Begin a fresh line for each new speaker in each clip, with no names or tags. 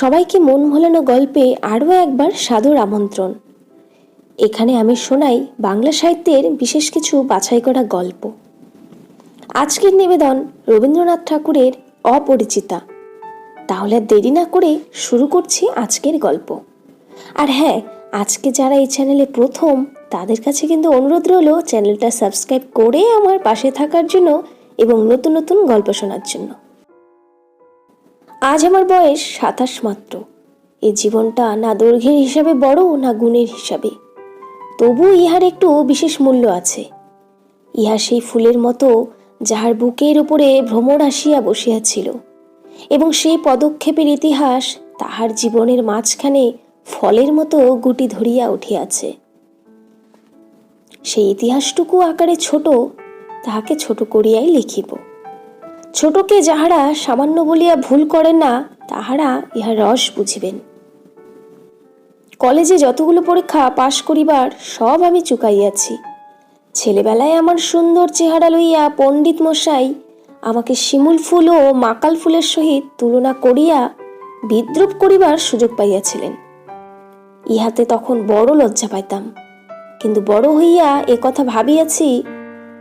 সবাইকে মন ভোলানো গল্পে আরও একবার সাদর আমন্ত্রণ। এখানে আমি শোনাই বাংলা সাহিত্যের বিশেষ কিছু বাছাই করা গল্প। আজকের নিবেদন রবীন্দ্রনাথ ঠাকুরের অপরিচিতা। তাহলে দেরি না করে শুরু করছি আজকের গল্প। আর হ্যাঁ আজকে যারা এই চ্যানেলে প্রথম, তাদের কাছে কিন্তু অনুরোধ রইল চ্যানেলটা সাবস্ক্রাইব করে আমার পাশে থাকার জন্য এবং নতুন নতুন গল্প শোনার জন্য। আজ আমার বয়স সাতাশ মাত্র। এই জীবনটা না দৈর্ঘ্যের হিসাবে বড়, না গুণের হিসাবে। তবু ইহার একটু বিশেষ মূল্য আছে। ইহা সেই ফুলের মতো যাহার বুকের উপরে ভ্রমর আসিয়া বসিয়াছিল, এবং সেই পদক্ষেপের ইতিহাস তাহার জীবনের মাঝখানে ফলের মতো গুটি ধরিয়া উঠিয়াছে। সেই ইতিহাসটুকু আকারে ছোট, তাহাকে ছোট করিয়াই লিখিব। ছোটকে যাহারা সামান্য বলিয়া ভুল করেন না, তাহারা ইহার রস বুঝিবেন। কলেজে যতগুলো পরীক্ষা পাশ করিবার সব আমি চুকাইয়াছি। ছেলেবেলায় আমার সুন্দর চেহারা লইয়া পণ্ডিত মশাই আমাকে শিমুল ফুল ও মাকাল ফুলের সহিত তুলনা করিয়া বিদ্রুপ করিবার সুযোগ পাইয়াছিলেন। ইহাতে তখন বড় লজ্জা পাইতাম। কিন্তু বড় হইয়া এ কথা ভাবিয়াছি,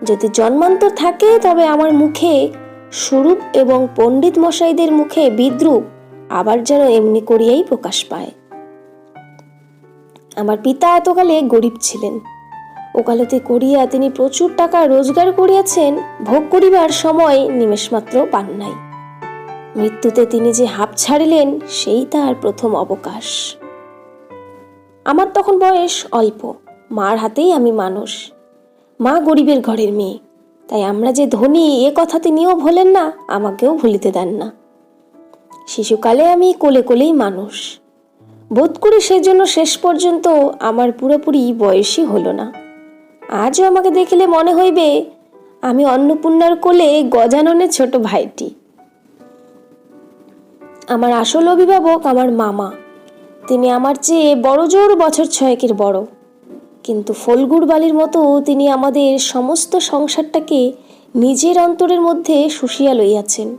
যদি জন্মান্তর থাকে তবে আমার মুখে স্বরূপ এবং পণ্ডিত মশাইদের মুখে বিদ্রুপ আবার যেন এমনি করিয়াই প্রকাশ পায়। আমার পিতা এতকালে গরিব ছিলেন। ওকালতি করিয়া তিনি প্রচুর টাকা রোজগার করিয়াছেন, ভোগ করিবার সময় নিমেষমাত্র পান নাই। মৃত্যুতে তিনি যে হাঁপ ছাড়িলেন, সেই তার প্রথম অবকাশ। আমার তখন বয়স অল্প, মার হাতেই আমি মানুষ। মা গরিবের ঘরের মেয়ে। তাই আমরা যে ধনী, এ কথা তিনিও ভোলেন না, আমাকেও ভুলিতে দেন না। শিশুকালে আমি কোলে কোলেই মানুষ। বোধ করি সেজন্য শেষ পর্যন্ত আমার পুরোপুরি বয়সই হলো না। আজও আমাকে দেখিলে মনে হইবে, আমি অন্নপূর্ণার কোলে গজাননের ছোট ভাইটি। আমার আসল অভিভাবক আমার মামা। তিনি আমার চেয়ে বড় জোর বছর ছয়েকের বড়। কিন্তু ফলগুড় বালির মতো তিনি আমাদের সমস্ত সংসারটাকে নিজের অন্তরের মধ্যে শুষিয়া লইয়াছেন।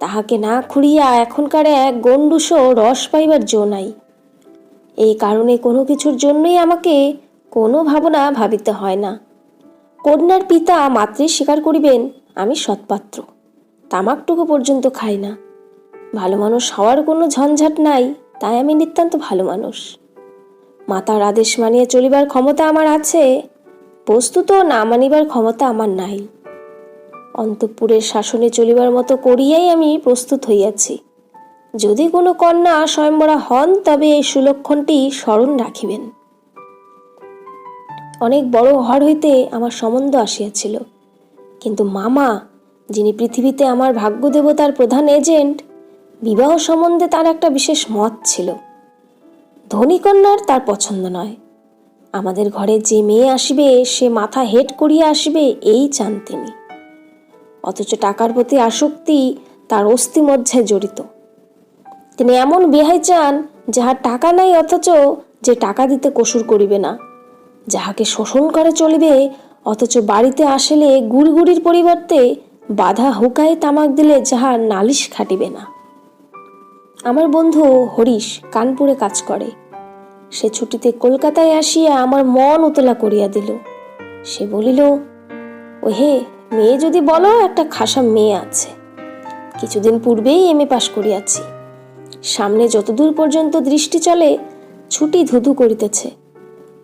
তাহাকে না খুঁড়িয়া এখনকার এক গণ্ডুসও রস পাইবার জো নাই। এই কারণে কোনো কিছুর জন্যই আমাকে কোনো ভাবনা ভাবিতে হয় না। কন্যার পিতা মাত্রই স্বীকার করিবেন, আমি সৎপাত্র। তামাকটুকু পর্যন্ত খাই না। ভালো মানুষ হওয়ার কোনো ঝঞ্ঝাট নাই, তাই আমি নিতান্ত ভালো মানুষ। মাতার আদেশ মানিয়ে চলিবার ক্ষমতা আমার আছে। বস্তুত না মানিবার ক্ষমতা আমার নাই। অন্তঃপুরের শাসনে চলিবার মতো করিয়াই আমি প্রস্তুত হইয়াছি। যদি কোনো কন্যা স্বয়ংবরা হন, তবে এই সুলক্ষণটি স্মরণ রাখিবেন। অনেক বড় ঘর হইতে আমার সম্বন্ধ আসিয়াছিল। কিন্তু মামা, যিনি পৃথিবীতে আমার ভাগ্য দেবতার প্রধান এজেন্ট, বিবাহ সম্বন্ধে তার একটা বিশেষ মত ছিল। ধনী কন্যার তার পছন্দ নয়। আমাদের ঘরে যে মেয়ে আসিবে, সে মাথা হেট করিয়া আসবে, এই চান তিনি। অথচ টাকার প্রতি আসক্তি তার অস্থিমজ্জায় জড়িত। তিনি এমন বেহাই চান যাহার টাকা নাই অথচ যে টাকা দিতে কসুর করিবে না। যাহাকে শোষণ করে চলিবে, অথচ বাড়িতে আসলে গুড়গুড়ির পরিবর্তে বাধা হুকায় তামাক দিলে যাহার নালিশ খাটিবে না। আমার বন্ধু হরিশ কানপুরে কাজ করে। সে ছুটিতে কলকাতায় আসিয়া আমার মন উতলা করিয়া দিল। সে বলিল ও হে মেয়ে যদি বলো, একটা খাসা মেয়ে আছে। কিছুদিন পূর্বেই এম এ পাশ করিয়াছি। সামনে যতদূর পর্যন্ত দৃষ্টি চলে, ছুটি ধুধু করিতেছে।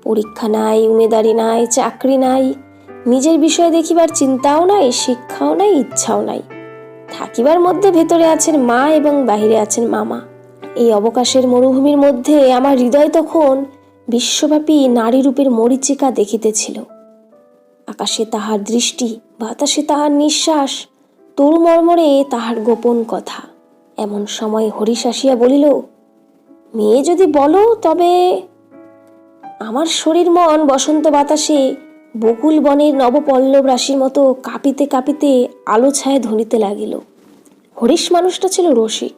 পরীক্ষা নাই, উমেদারি নাই, চাকরি নাই, নিজের বিষয়ে দেখিবার চিন্তাও নাই, শিক্ষাও নাই, ইচ্ছাও নাই। থাকিবার মধ্যে ভেতরে আছেন মা এবং বাহিরে আছেন মামা। এই অবকাশের মরুভূমির মধ্যে আমার হৃদয় তখন বিশ্বব্যাপী নারী রূপের মরিচিকা দেখিতেছিল। আকাশে তাহার দৃষ্টি, বাতাসে তাহার নিঃশ্বাস তরুমর্মরে তাহার গোপন কথা। এমন সময় হরিশ আসিয়া বলিল, মেয়ে যদি বলো, তবে আমার শরীর মন বসন্ত বাতাসে বকুল বনের নবপল্লব রাশির মতো কাঁপিতে কাঁপিতে আলো ছায় ধরিতে লাগিল। হরিশ মানুষটা ছিল রসিক।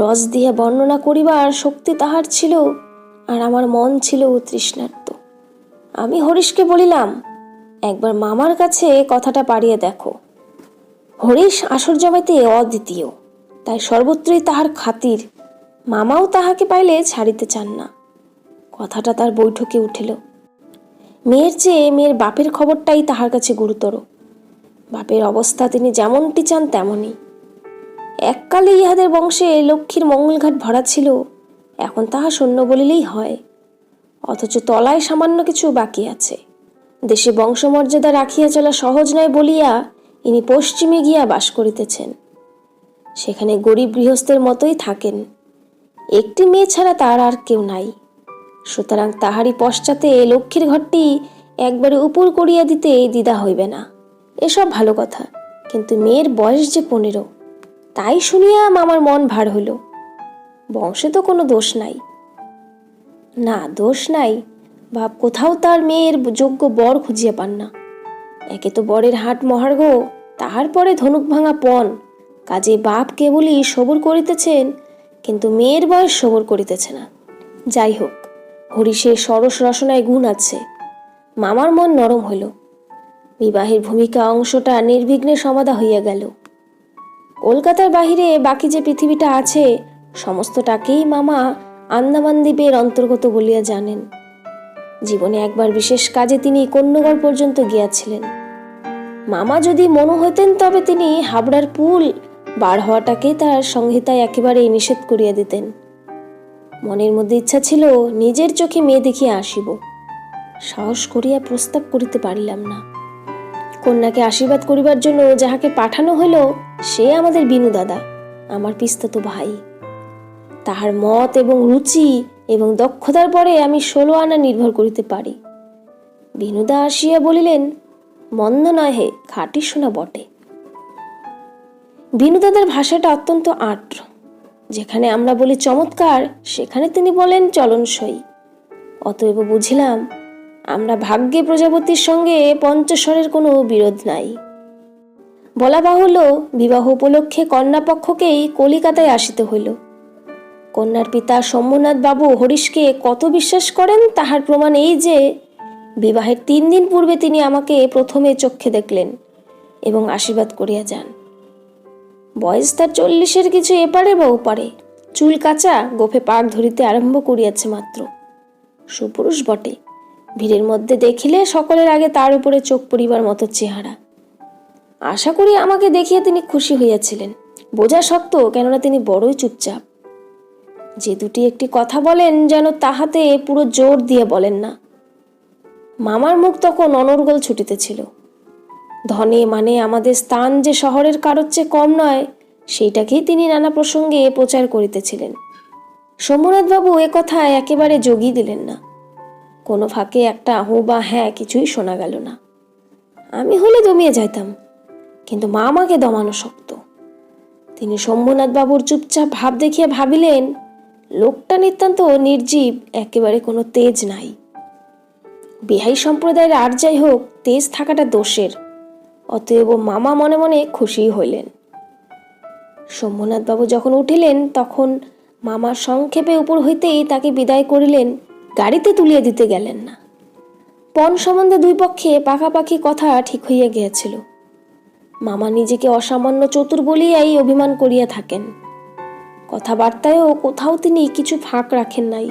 রস দিয়া বর্ণনা করিবার শক্তি তাহার ছিল আর আমার মন ছিল তৃষ্ণার্ত আমি হরিশকে বলিলাম, একবার মামার কাছে কথাটা পারিয়ে দেখো। হরিশ আসর জমাইতে অদ্বিতীয়, তাই সর্বত্রই তাহার খাতির। মামাও তাহাকে পাইলে ছাড়িতে চান না। কথাটা তার বৈঠকে উঠিল। মেয়ের চেয়ে মেয়ের বাপের খবরটাই তাহার কাছে গুরুতর। বাপের অবস্থা তিনি যেমনটি চান তেমনই। এককালে ইহাদের বংশে লক্ষ্মীর মঙ্গলঘাট ভরা ছিল। এখন তাহা শূন্য বলিলেই হয়। অথচ তলায় সামান্য কিছু বাকি আছে। দেশে বংশমর্যাদা রাখিয়া চলা সহজ নয় বলিয়া ইনি পশ্চিমে গিয়া বাস করিতেছেন। সেখানে গরিব গৃহস্থের মতোই থাকেন। একটি মেয়ে ছাড়া তার আর কেউ নাই। সুতরাং তাহারই পশ্চাতে লক্ষ্মীর ঘরটি একবারে উপর করিয়া দিতে দ্বিধা হইবে না। এসব ভালো কথা, কিন্তু মেয়ের বয়স যে পনেরো তাই শুনিয়া মামার মন ভার হইল। বংশে তো কোনো দোষ নাই। না, দোষ নাই। বাপ কোথাও তার মেয়ের যোগ্য বর খুঁজিয়া পান না। একে তো বরের হাট মহার্ঘ তাহার পরে ধনুক ভাঙা পণ। কাজে বাপ কেবলই সবর করিতেছেন, কিন্তু মেয়ের বয়স সবর করিতেছে না। যাই হোক, হরিষের সরস রসনায় গুণ আছে। মামার মন নরম হইল। বিবাহের ভূমিকা অংশটা নির্বিঘ্নে সমাধা হইয়া গেল। কলকাতার বাহিরে বাকি যে পৃথিবীটা আছে, সমস্তটাকেই মামা আন্দামান দ্বীপের অন্তর্গত বলিয়া জানেন। জীবনে একবার বিশেষ কাজে তিনি কন্যগড় পর্যন্ত গিয়াছিলেন। মামা যদি মনো হইতেন তবে তিনি হাবড়ার পুল বার হওয়াটাকে তার সংহিতায় একেবারেই নিষেধ করিয়া দিতেন। মনের মধ্যে ইচ্ছা ছিল, নিজের চোখে মেয়ে দেখিয়া আসিব। সাহস করিয়া প্রস্তাব করিতে পারিলাম না। কন্যাকে আশীর্বাদ করিবার জন্য যাহাকে পাঠানো হইল, সে আমাদের বিনু দাদা, আমার পিস্তাত ভাই। তাহার মত এবং রুচি এবং দক্ষতার পরে আমি ষোলো আনা নির্ভর করিতে পারি। বিনুদা আসিয়া বলিলেন, মন্দ নয় হে, খাঁটি শোনা বটে। বিনুদাদার ভাষাটা অত্যন্ত আট্র যেখানে আমরা বলি চমৎকার, সেখানে তিনি বলেন চলনসই। অতএব বুঝিলাম আমরা ভাগ্যে প্রজাপতির সঙ্গে পঞ্চস্বরের কোনো বিরোধ নাই। বলা বাহুল্য, বিবাহ উপলক্ষে কন্যাপক্ষকেই কলিকাতায় আসিতে হইল। কন্যার পিতা শম্ভুনাথ বাবু হরিশকে কত বিশ্বাস করেন তাহার প্রমাণ এই যে, বিবাহের তিন দিন পূর্বে তিনি আমাকে প্রথমে চক্ষে দেখলেন এবং আশীর্বাদ করিয়া যান। বয়স তার চল্লিশের কিছু এপারে বা ওপারে। চুল কাঁচা, গোফে পাক ধরিতে আরম্ভ করিয়াছে মাত্র। সুপুরুষ বটে। ভিড়ের মধ্যে দেখিলে সকলের আগে তার উপরে চোখ পড়িবার মতো চেহারা। আশা করি আমাকে দেখিয়া তিনি খুশি হইয়াছিলেন। বোঝা শক্ত, কেননা তিনি বড়ই চুপচাপ। যে দুটি একটি কথা বলেন, যেন তাহাতে পুরো জোর দিয়ে বলেন না। মামার মুখ তখন অনর্গল ছুটিতেছিল। ধনে মানে আমাদের স্থান যে শহরের কারোর চেয়ে কম নয়, সেইটাকেই তিনি নানা প্রসঙ্গে প্রচার করিতেছিলেন। সোমনাথবাবু এ কথা একেবারে যোগী দিলেন না। কোনো ফাঁকে একটা আহু বা হ্যাঁ কিছুই শোনা গেল না। আমি হলে দমিয়ে যাইতাম, কিন্তু মা আমাকে দমানো শক্ত। তিনি শম্ভুনাথ বাবুর চুপচাপ ভাব দেখিয়া ভাবিলেন, লোকটা নিতান্ত নির্জীব, একেবারে কোনো তেজ নাই। বিহাই সম্প্রদায়ের আর যাই হোক, তেজ থাকাটা দোষের। অতএব মামা মনে মনে খুশি হইলেন। শম্ভুনাথবাবু যখন উঠিলেন, তখন মামা সংক্ষেপে উপর হইতেই তাকে বিদায় করিলেন গাড়িতে তুলিয়া দিতে গেলেন না। পণ সম্বন্ধে দুই পক্ষে পাকাপাকি কথা ঠিক হইয়া গিয়াছিল। মামা নিজেকে অসামান্য চতুর বলিয়াই অভিমান করিয়া থাকেন। কথাবার্তায়ও কোথাও তিনি কিছু ফাঁক রাখেন নাই।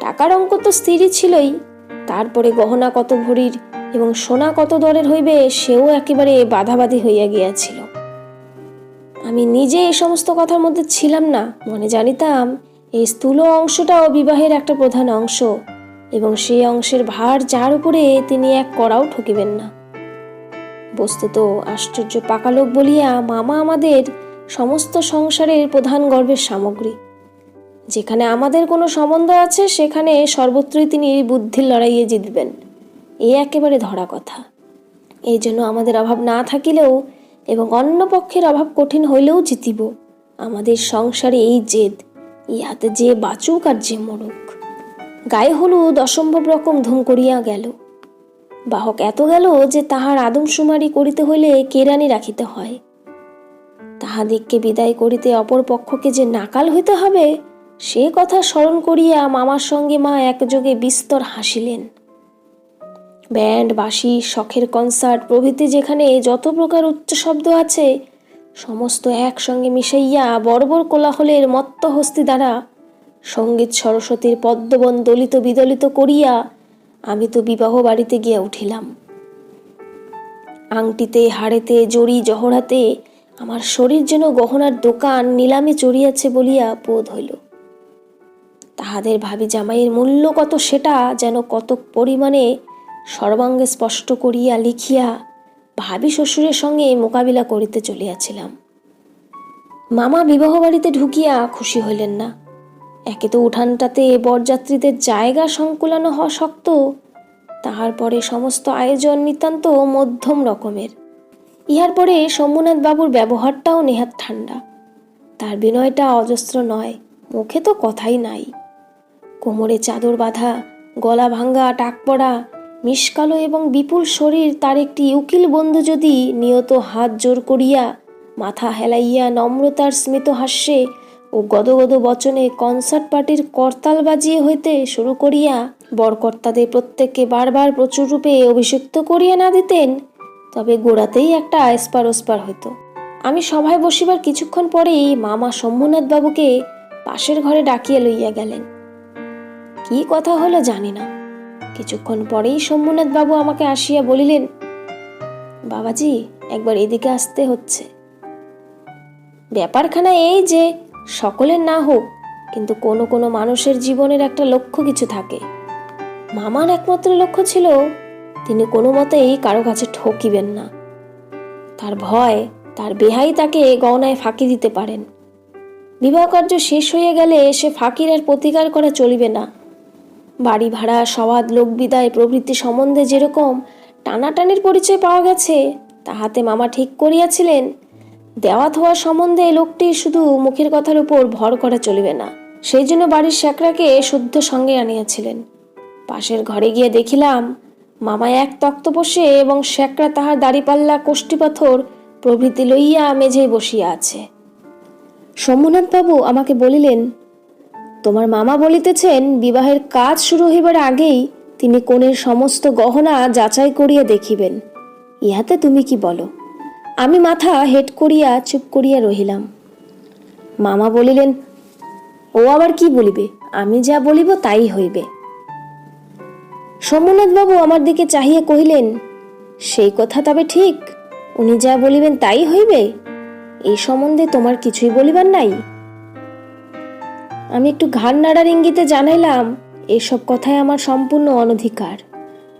টাকার অঙ্ক তো স্থিরই ছিলই, তারপরে গহনা কত ভরির এবং সোনা কত দরের হইবে সেও একেবারে বাধাবাধি হইয়া গিয়াছিল। আমি নিজে এই সমস্ত কথার মধ্যে ছিলাম না, মনে জানিতাম এই স্থূল অংশটাও বিবাহের একটা প্রধান অংশ, এবং সেই অংশের ভার যার উপরে তিনি এক করাও ঠকিবেন না। বস্তুত আশ্চর্য পাকালোক বলিয়া মামা আমাদের সমস্ত সংসারের প্রধান গর্বের সামগ্রী। যেখানে আমাদের কোনো সম্বন্ধ আছে, সেখানে সর্বত্রই তিনি বুদ্ধির লড়াইয়ে জিতবেন। এ একেবারে ধরা কথা। এই জন্য আমাদের অভাব না থাকিলেও এবং অন্য পক্ষের অভাব কঠিন হইলেও জিতিব। আমাদের সংসারে এই জেদ ইহাতে যে বাঁচুক আর যে মরুক। গায়ে হলুদ অসম্ভব রকম ধুম করিয়া গেল। বাহক এত গেল যে তাহার আদমশুমারি করিতে হইলে কেরানি রাখিতে হয়। তাহাদিগকে বিদায় করিতে অপর পক্ষকে যে নাকাল হইতে হবে, সে কথা স্মরণ করিয়া মামার সঙ্গে মা একযোগে বিস্তর হাসিলেন। ব্যান্ড, বাঁশি, শখের কনসার্ট প্রভৃতি যেখানে যত প্রকার উচ্চ শব্দ আছে সমস্ত একসঙ্গে মিশাইয়া বর্বর কোলাহলের মত্ত হস্তি দ্বারা সংগীত সরস্বতীর পদ্মবন দলিত বিদলিত করিয়া আমি তো বিবাহ বাড়িতে গিয়া উঠিলাম। আংটিতে, হাড়েতে, জড়ি, জহরাতে আমার শরীর যেন গহনার দোকান নিলামে চড়িয়াছে বলিয়া বোধ হইল। তাহাদের ভাবি জামাইয়ের মূল্য কত সেটা যেন কত পরিমাণে সর্বাঙ্গে স্পষ্ট করিয়া লিখিয়া ভাবি শ্বশুরের সঙ্গে মোকাবিলা করিতে চলিয়াছিলাম। মামা বিবাহ বাড়িতে ঢুকিয়া খুশি হইলেন না। একে তো উঠানটাতে বরযাত্রীদের জায়গা সংকুলানো হওয়া শক্ত, তাহার পরে সমস্ত আয়োজন নিতান্ত মধ্যম রকমের। ইহার পরে শম্ভুনাথ বাবুর ব্যবহারটাও নেহাত ঠান্ডা। তার বিনয়টা অজস্র নয়, মুখে তো কথাই নাই। কোমরে চাদর বাঁধা, গলা ভাঙ্গা, টাক পড়া মিসকালো এবং বিপুল শরীর তার একটি উকিল বন্ধু যদি নিয়ত হাত জোর করিয়া মাথা হেলাইয়া নম্রতার স্মিত হাস্যে ও গদগদ বচনে কনসার্ট পার্টির করতাল বাজিয়ে হইতে শুরু করিয়া বরকর্তাদের প্রত্যেককে বারবার প্রচুর রূপে অভিষিক্ত করিয়া না দিতেন, তবে গোড়াতেই একটা এসপার ওসপার হইতো। আমি সভায় বসিবার কিছুক্ষণ পরেই মামা শম্ভুনাথ বাবুকে পাশের ঘরে ডাকিয়া লইয়া গেলেন। কি কথা হলো জানি না। কিছুক্ষণ পরেই বাবু আমাকে আসিয়া বলিলেন, বাবাজি, একবার এদিকে আসতে হচ্ছে। ব্যাপারখানা এই যে, সকলের না হোক, কিন্তু কোনো কোনো মানুষের জীবনের একটা লক্ষ্য কিছু থাকে। মামার একমাত্র লক্ষ্য ছিল, তিনি কোনো মতেই কারও কাছে ঠকিবেন না। তার ভয়, তার বেহাই তাকে গহনায় ফাঁকি দিতে পারেন। বিবাহ কার্য শেষ হয়ে গেলে সে ফাঁকির আর প্রতিকার করা চলিবে না। বাড়ি ভাড়া সবাদ লোকবিদায় প্রভৃতি সম্বন্ধে যেরকম টানাটানির পরিচয় পাওয়া গেছে, তাহাতে মামা ঠিক করিয়াছিলেন। দেওয়া থোয়া সম্বন্ধে লোকটি শুধু মুখের কথার উপর ভর করা চলিবে না। সেই জন্য বাড়ির শ্যাকরাকে শুদ্ধ সঙ্গে আনিয়াছিলেন। পাশের ঘরে গিয়ে দেখিলাম, মামা এক তক্ত বসে এবং শ্যাকরা তাহার দাড়িপাল্লা কোষ্ঠীপাথর প্রভৃতি লইয়া মেঝেই বসিয়া আছে। বাবু আমাকে বলিলেন তোমার মামা বলিতেছেন, বিবাহের কাজ শুরু হইবার আগেই তিনি কনের সমস্ত গহনা যাচাই করিয়া দেখিবেন। ইহাতে তুমি কি বলো? আমি মাথা হেট করিয়া চুপ করিয়া রহিলাম। মামা বলিলেন, ও আবার কি বলিবে? আমি যা বলিব তাই হইবে। বাবু আমার দিকে চাহিয়া কহিলেন, সেই কথা তবে ঠিক। উনি যা বলিবেন তাই হইবে? এই সম্বন্ধে তোমার কিছুই বলিবার নাই? আমি একটু ঘাড় নাড়ার ইঙ্গিতে জানাইলাম, এসব কথায় আমার সম্পূর্ণ অনধিকার।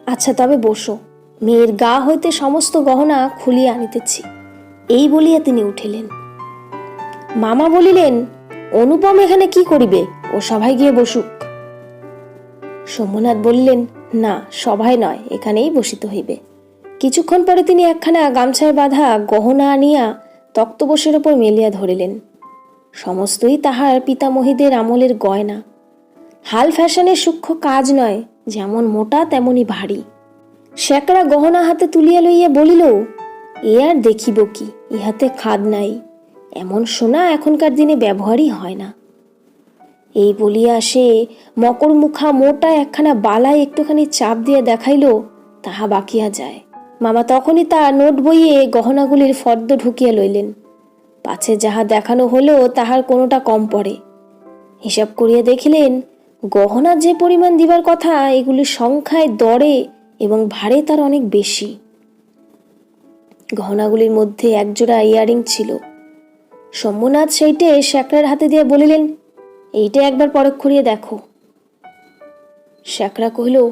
আচ্ছা তবে বসো। মেয়ের গা হইতে সমস্ত গহনা খুলিয়া আনিতেছি। এই বলিয়া তিনি উঠিলেন। মামা বলিলেন, অনুপম এখানে কি করিবে? ও সভায় গিয়ে বসুক। সোমনাথ বললেন, না, সভায় নয়, এখানেই বসিতে হইবে। কিছুক্ষণ পরে তিনি একখানা গামছায় বাঁধা গহনা আনিয়া তক্তবসের ওপর মেলিয়া ধরিলেন। সমস্তই তাহার পিতামহীদের আমলের গয়না। হাল ফ্যাশনের সূক্ষ্ম কাজ নয়, যেমন মোটা তেমনি ভারী। শ্যাকরা গহনা হাতে তুলিয়া লইয়া বলিল, এ আর দেখিব কি, ইহাতে খাদ নাই। এমন সোনা এখনকার দিনে ব্যবহারই হয় না। এই বলিয়া সে মকর মুখা মোটা একখানা বালায় একটুখানি চাপ দিয়ে দেখাইল, তাহা বাকিয়া যায়। মামা তখনই তার নোট বইয়ে গহনাগুলির ফর্দ ঢুকিয়া লইলেন। পাছে যাহা দেখানো হলো তাহার কোনোটা কম পড়ে। হিসাব করিয়া দেখিলেন, গহনা যে পরিমাণ দিবার কথা এগুলির সংখ্যায় দরে এবং ভারে তার অনেক বেশি। গহনাগুলির মধ্যে একজোড়া ইয়ারিং ছিল। শম্ভুনাথ সেইটে শ্যাকরার হাতে দিয়ে বলিলেন, এইটা একবার পরখ করিয়ে দেখো। শ্যাকরা কহিল,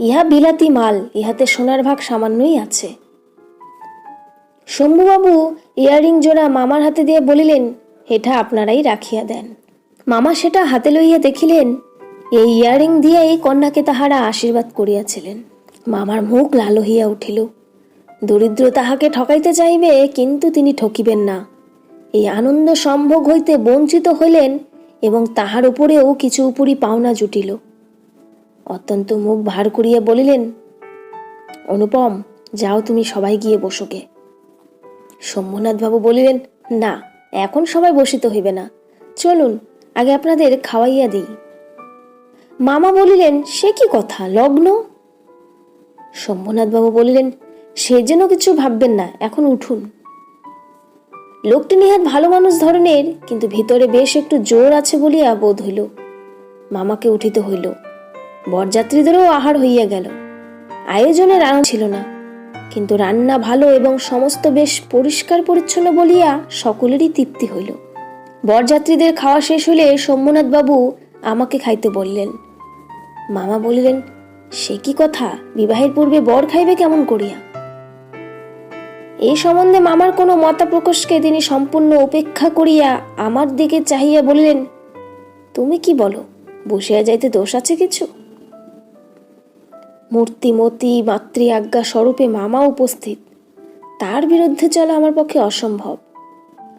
ইহা বিলাতি মাল, ইহাতে সোনার ভাগ সামান্যই আছে। শম্ভুবাবু ইয়ারিং জোড়া মামার হাতে দিয়ে বলিলেন, এটা আপনারাই রাখিয়া দেন। মামা সেটা হাতে লইয়া দেখিলেন, এই ইয়ারিং দিয়েই কন্যাকে তাহারা আশীর্বাদ করিয়াছিলেন। মামার মুখ লাল হইয়া উঠিল, দরিদ্র তাহাকে ঠকাইতে চাইবে, কিন্তু তিনি ঠকিবেন না। এই আনন্দ সম্ভোগ হইতে বঞ্চিত হইলেন এবং তাহার উপরেও কিছু উপরি পাওনা জুটিল। অত্যন্ত মুখ ভার করিয়া বলিলেন, অনুপম, যাও তুমি সবাই গিয়ে বসোগে। শম্ভুনাথবাবু বলিলেন, না, এখন সবাই বসিতে হইবে না। চলুন, আগে আপনাদের খাওয়াইয়া দিই। মামা বলিলেন, সে কি কথা, লগ্ন? শম্ভুনাথবাবু বলিলেন, সে যেন কিছু ভাববেন না, এখন উঠুন। লোকটি নিহাত ভালো মানুষ ধরনের, কিন্তু ভিতরে বেশ একটু জোর আছে বলিয়া বোধ হইল। মামাকে উঠিতে হইল। বরযাত্রীদেরও আহার হইয়া গেল। আয়োজনের আরাম ছিল না। কিন্তু রান্না ভালো এবং সমস্ত বেশ পরিষ্কার পরিচ্ছন্ন বলিয়া সকলেরই তৃপ্তি হইল। বরযাত্রীদের খাওয়া শেষ সোমনাথ বাবু আমাকে খাইতে বললেন। মামা বলিলেন, সে কি কথা? বিবাহের পূর্বে বর খাইবে কেমন করিয়া? এই সম্বন্ধে মামার কোনো মতাপ্রকাশকে তিনি সম্পূর্ণ উপেক্ষা করিয়া আমার দিকে চাহিয়া বলিলেন, তুমি কি বলো? বসিয়া যাইতে দোষ আছে কিছু? মূর্তিমতি মাতৃ আজ্ঞা স্বরূপে মামা উপস্থিত। তার বিরুদ্ধে চলা আমার পক্ষে অসম্ভব।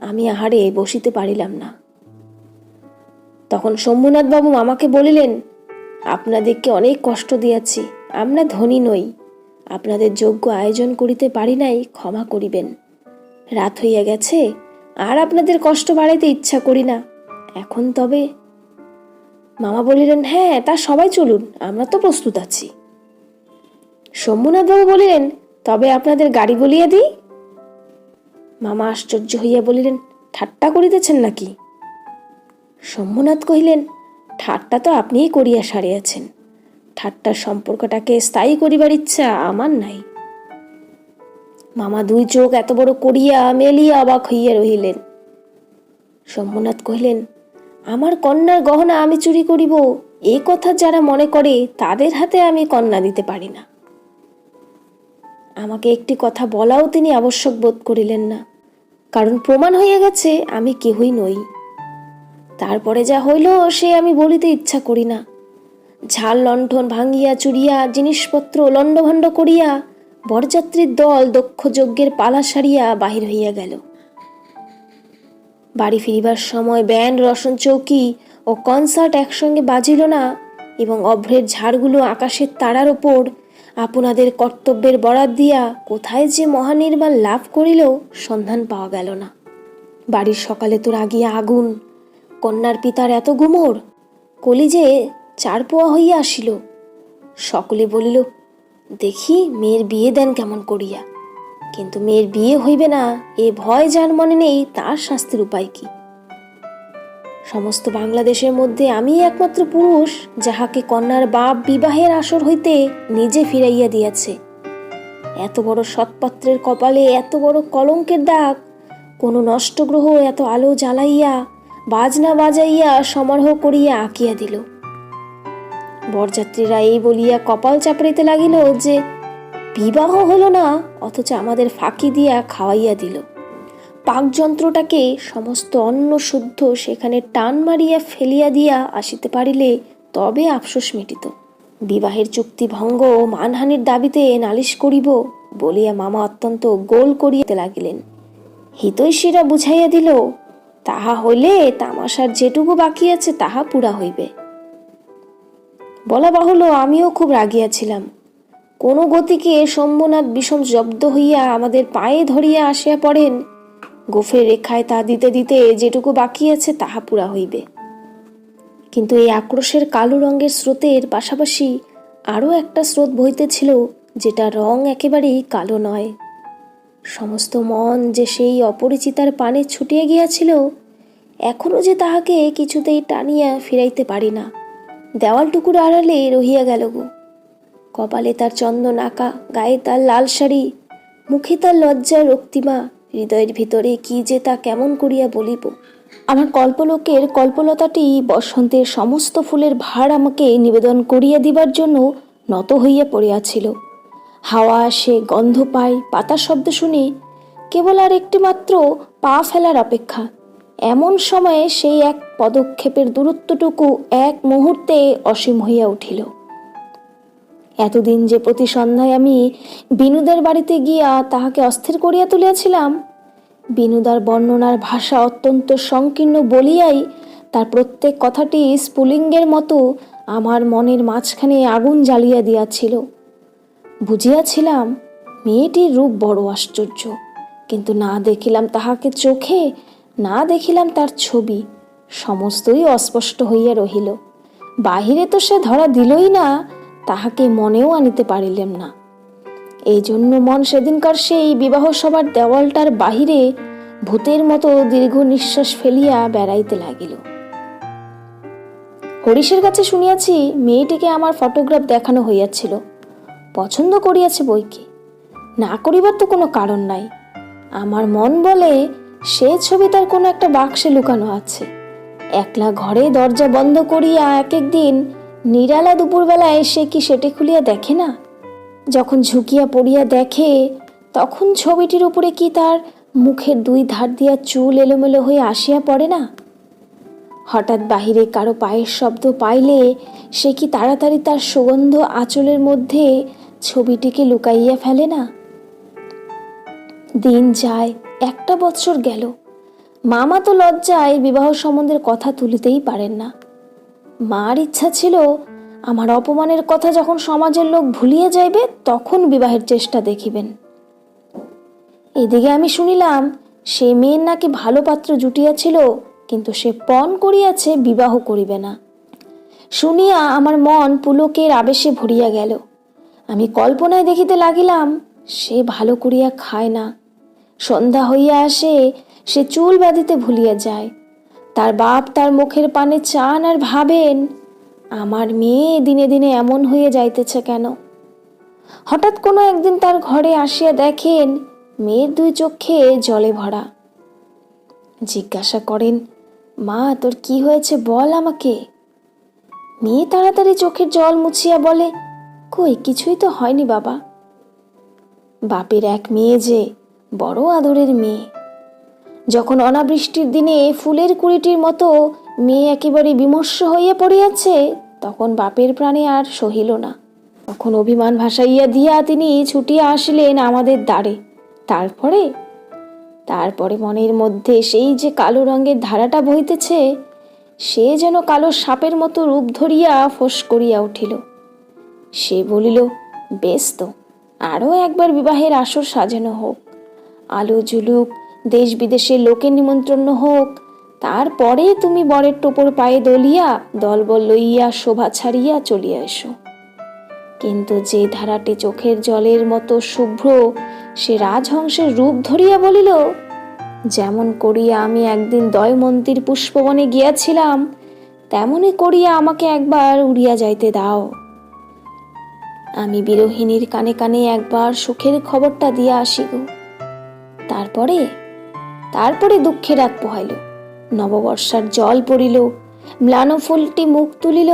আমি আহারে বসিতে পারিলাম না। তখন শম্ভুনাথ বাবু মামাকে বলিলেন, আপনাদেরকে অনেক কষ্ট দিয়াছি, আমরা ধনী নই। আপনাদের যোগ্য আয়োজন করিতে পারি নাই, ক্ষমা করিবেন। রাত হইয়া গেছে, আর আপনাদের কষ্ট বাড়াইতে ইচ্ছা করি না। এখন তবে? মামা বলিলেন হ্যাঁ তা সবাই চলুন, আমরা তো প্রস্তুত আছি। শম্ভুনাথবাবু বলিলেন, তবে আপনাদের গাড়ি বলিয়া দিই? মামা আশ্চর্য হইয়া বলিলেন, ঠাট্টা করিতেছেন নাকি? শম্ভুনাথ কহিলেন, ঠাট্টা তো আপনিই করিয়া সারিয়াছেন। ঠাট্টার সম্পর্কটাকে স্থায়ী করিবার ইচ্ছা আমার নাই। মামা দুই চোখ এত বড় করিয়া মেলিয়া অবাক হইয়া রহিলেন। শম্ভুনাথ কহিলেন, আমার কন্যার গহনা আমি চুরি করিব, এ কথা যারা মনে করে তাদের হাতে আমি কন্যা দিতে পারি না। আমাকে একটি কথা বলাও তিনি আবশ্যক বোধ করিলেন না। কারণ প্রমাণ হইয়া গেছে, আমি কেহই নই। তারপরে যা হইল, সে আমি বলিতে ইচ্ছা করি না। ঝাল লণ্ঠন ভাঙিয়া চুরিয়া, জিনিসপত্র লণ্ডভণ্ড করিয়া, বরযাত্রীর দল দক্ষ যজ্ঞের পালা সারিয়া বাহির হইয়া গেল। বাড়ি ফিরিবার সময় ব্যান্ড, রসন চৌকি ও কনসার্ট একসঙ্গে বাজিল না এবং অভ্রের ঝাড়গুলো আকাশের তারার ওপর আপনাদের কর্তব্যের বরাত দিয়া কোথায় যে মহানির্বাণ লাভ করিল সন্ধান পাওয়া গেল না। বাড়ির সকালে তো রাগিয়া আগুন, কন্যার পিতার এত গুমর কলিজে চার পোয়া হইয়া আসিল। সকলে বলিল, দেখি মেয়ের বিয়ে দেন কেমন করিয়া। কিন্তু মেয়ের বিয়ে হইবে না, এ ভয় যার মনে নেই, তার শাস্তির উপায় কি? সমস্ত বাংলাদেশের মধ্যে আমি একমাত্র পুরুষ, যাহাকে কন্যার বাপ বিবাহের আসর হইতে নিজে ফিরাইয়া দিয়াছে। এত বড় সৎপাত্রের কপালে এত বড় কলঙ্কের দাগ, কোনো নষ্ট গ্রহ এত আলো জ্বালাইয়া, বাজনা বাজাইয়া সমারোহ করিয়া আঁকিয়া দিল। বরযাত্রীরা এই বলিয়া কপাল চাপড়াইতে লাগিল যে, বিবাহ হলো না, অথচ আমাদের ফাঁকি দিয়া খাওয়াইয়া দিল। পাকযন্ত্রটাকে সমস্ত অন্ন শুদ্ধ সেখানে টান মারিয়া ফেলিয়া দিয়া আসিতে পারিলে তবে আফসোস মিটিত। বিবাহের চুক্তি ভঙ্গ ও মানহানির দাবিতে নালিশ করিব বলিয়া মামা অত্যন্ত গোল করিতে লাগিলেন। হিতৈষীরা বুঝাইয়া দিল, তাহা হইলে তামাশার যেটুকু বাকি আছে তাহা পুরা হইবে। বলা বাহুল্য, আমিও খুব রাগিয়াছিলাম কোনো গতিকে শম্ভুনাথ বিষম জব্দ হইয়া আমাদের পায়ে ধরিয়া আসিয়া পড়েন গোফের রেখায় তা দিতে দিতে যেটুকু বাকি আছে তাহা পুরা হইবে। কিন্তু এই আক্রোশের কালো রঙের স্রোতের পাশাপাশি আরও একটা স্রোত বইতেছিল যেটা রং একেবারেই কালো নয়। সমস্ত মন যে সেই অপরিচিতার পানে ছুটিয়া গিয়াছিল এখনও যে তাহাকে কিছুতেই টানিয়া ফিরাইতে পারি না। দেওয়ালটুকুর আড়ালে রহিয়া গেল গো। কপালে তার চন্দন আঁকা, গায়ে তার লাল শাড়ি, মুখে তার লজ্জার রক্তিমা হৃদয়ের ভিতরে কি যে তা কেমন করিয়া বলিব? আমার কল্পলোকের কল্পলতাটি বসন্তের সমস্ত ফুলের ভার আমাকে নিবেদন করিয়া দিবার জন্য নত হইয়া পড়িয়াছিল। হাওয়া আসে, গন্ধ পায়, পাতার শব্দ শুনে, কেবল আর একটি মাত্র পা ফেলার অপেক্ষা। এমন সময়ে সেই এক পদক্ষেপের দূরত্বটুকু এক মুহূর্তে অসীম হইয়া উঠিল। এতদিন যে প্রতি সন্ধ্যায় আমি বিনুদের বাড়িতে গিয়া তাহাকে অস্থির করিয়া তুলিয়াছিলাম। বিনুদার বর্ণনার ভাষা অত্যন্ত সংকীর্ণ বলিয়াই তার প্রত্যেক কথাটি স্ফুলিঙ্গের মতো আমার মনের মাঝখানে আগুন জ্বালিয়া দিয়াছিল। বুঝিয়াছিলাম, মেয়েটির রূপ বড় আশ্চর্য, কিন্তু না দেখিলাম তাহাকে চোখে, না দেখিলাম তার ছবি, সমস্তই অস্পষ্ট হইয়া রহিল। বাহিরে তো সে ধরা দিলই না তাহাকে মনেও আনিতে পারিলেম না। এই জন্য মন সেদিনকার সেই বিবাহ সভার দেওয়ালটার বাহিরে ভূতের মতো দীর্ঘ নিঃশ্বাস ফেলিয়া বেড়াইতে লাগিল। হরিশের কাছে শুনিয়াছি মেয়েটিকে আমার ফটোগ্রাফ দেখানো হইয়াছিল। পছন্দ করিয়াছে বইকে। না করিবার তো কোনো কারণ নাই। আমার মন বলে সে ছবি তার কোনো একটা বাক্সে লুকানো আছে। একলা ঘরে দরজা বন্ধ করিয়া এক একদিন নিরালা দুপুরবেলায় সে কি সেটে খুলিয়া দেখে না? যখন ঝুঁকিয়া পড়িয়া দেখে, তখন ছবিটির উপরে কি তার মুখের দুই ধার দিয়া চুল এলোমেলো হয়ে আসিয়া পড়ে না? হঠাৎ বাহিরে কারও পায়ের শব্দ পাইলে সে কি তাড়াতাড়ি তার সুগন্ধ আঁচলের মধ্যে ছবিটিকে লুকাইয়া ফেলে না? দিন যায়, একটা বৎসর গেল। মামা তো লজ্জায় বিবাহ সম্বন্ধের কথা তুলিতেই পারেন না। মার ইচ্ছা ছিল, আমার অপমানের কথা যখন সমাজের লোক ভুলিয়ে যাইবে, তখন বিবাহের চেষ্টা দেখিবেন। এদিকে আমি শুনিলাম, সে মেয়ের নাকি ভালো পাত্র জুটিয়াছিল, কিন্তু সে পণ করিয়াছে, বিবাহ করিবে না। শুনিয়া আমার মন পুলকের আবেশে ভরিয়া গেল। আমি কল্পনায় দেখিতে লাগিলাম, সে ভালো করিয়া খায় না। সন্ধ্যা হইয়া আসে, সে চুল বাঁধিতে ভুলিয়া যায়। তার বাপ তার মুখের পানে চান আর ভাবেন, আমার মেয়ে দিনে দিনে এমন হয়ে যাইতেছে কেন? হঠাৎ কোনো একদিন তার ঘরে আসিয়া দেখেন মেয়ের দুই চোখে জলে ভরা। জিজ্ঞাসা করেন, মা, তোর কি হয়েছে বল আমাকে? মেয়ে তাড়াতাড়ি চোখের জল মুছিয়া বলে, কই, কিছুই তো হয়নি বাবা। বাপের এক মেয়ে যে, বড় আদরের মেয়ে। যখন অনাবৃষ্টির দিনে ফুলের কুড়িটির মতো মেয়ে একেবারে বিমর্ষ হইয়া পড়িয়াছে, তখন বাপের প্রাণে আর সহিল না। তখন অভিমান ভাসাইয়া দিয়া তিনি ছুটিয়া আসিলেন আমাদের দ্বারে। তারপরে? তারপরে মনের মধ্যে সেই যে কালো রঙের ধারাটা বইতেছে সে যেন কালো সাপের মতো রূপ ধরিয়া ফোঁস করিয়া উঠিল। সে বলিল, বেশ তো, আরও একবার বিবাহের আসর সাজানো হোক। আলো জুলুক দেশ বিদেশের লোকের নিমন্ত্রণ হোক, তারপরে তুমি বরের টোপর পায়ে দলিয়া দলবল লইয়া শোভা ছাড়িয়া চলিয়া এসো। কিন্তু যে ধারাটি চোখের জলের মতো শুভ্র, সে রাজহংসের রূপ ধরিয়া বলিল, যেমন করিয়া আমি একদিন দয়মন্তীর পুষ্পবনে গিয়াছিলাম, তেমনি করিয়া আমাকে একবার উড়িয়া যাইতে দাও। আমি বিরোহিনীর কানে কানে একবার সুখের খবরটা দিয়া আসি গো তারপরে তারপরে দুঃখের রাত পোহাইল। নববর্ষার জল পড়িল, ম্লান ফুলটি মুখ তুলিল।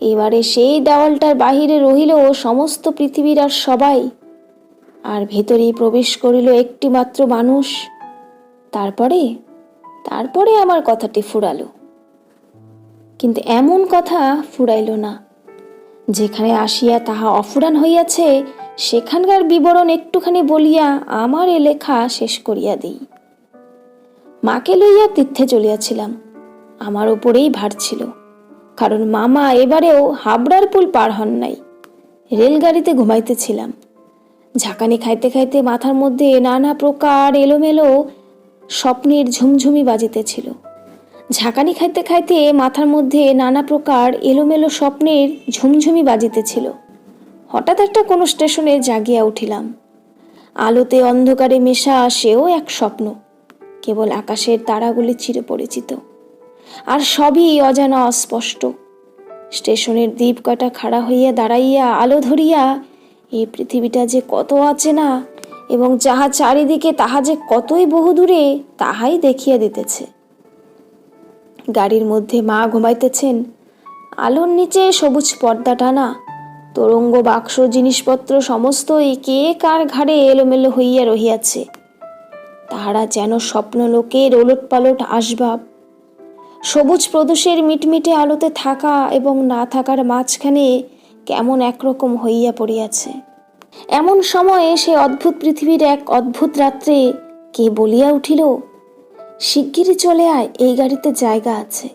এবারে সেই দেওয়ালটার বাহিরে রহিল সমস্ত পৃথিবীর আর সবাই। আর ভেতরেই প্রবেশ করিল একটি মাত্র মানুষ। তারপরে তারপরে আমার কথাটি ফুরালো। কিন্তু এমন কথা ফুরাইল না। যেখানে আসিয়া তাহা অফুরান হইয়াছে, সেখানকার বিবরণ একটুখানি বলিয়া আমার এ লেখা শেষ করিয়া দিই। মাকে লইয়া তীর্থে চলিয়াছিলাম। আমার ওপরেই ভার ছিল, কারণ মামা এবারেও হাবড়ার পুল পার হন নাই। রেলগাড়িতে ঘুমাইতেছিলাম। ঝাঁকানি খাইতে খাইতে মাথার মধ্যে নানা প্রকার এলোমেলো স্বপ্নের ঝুমঝুমি বাজিতেছিল। ঝাঁকানি খাইতে খাইতে মাথার মধ্যে নানা প্রকার এলোমেলো স্বপ্নের ঝুমঝুমি বাজিতেছিল। হঠাৎ একটা কোনো স্টেশনে জাগিয়া উঠিলাম। আলোতে অন্ধকারে মেশা সেও এক স্বপ্ন। কেবল আকাশের তারাগুলি চিরপরিচিত। আর সবই অজানা অস্পষ্ট। স্টেশনের দ্বীপ কটা খাড়া হইয়া দাঁড়াইয়া আলো ধরিয়া, এই পৃথিবীটা যে কত আছে না, এবং যাহা চারিদিকে তাহা যে কতই বহুদূরে, তাহাই দেখিয়া দিতেছে। গাড়ির মধ্যে মা ঘুমাইতেছেন। আলোর নিচে সবুজ পর্দা টানা, তরঙ্গ বাক্স, জিনিসপত্র সমস্তই কে কার ঘাড়ে এলোমেলো হইয়া রহিয়াছে। তাহারা যেন স্বপ্নলোকের ওলট পালট আসবাব। সবুজ প্রদোষের মিটমিটে আলোতে থাকা এবং না থাকার মাঝখানে কেমন একরকম হইয়া পড়িয়াছে। এমন সময়ে সে অদ্ভুত পৃথিবীর এক অদ্ভুত রাত্রে কে বলিয়া উঠিল, শিগগিরই চলে আয়, এই গাড়িতে জায়গা আছে।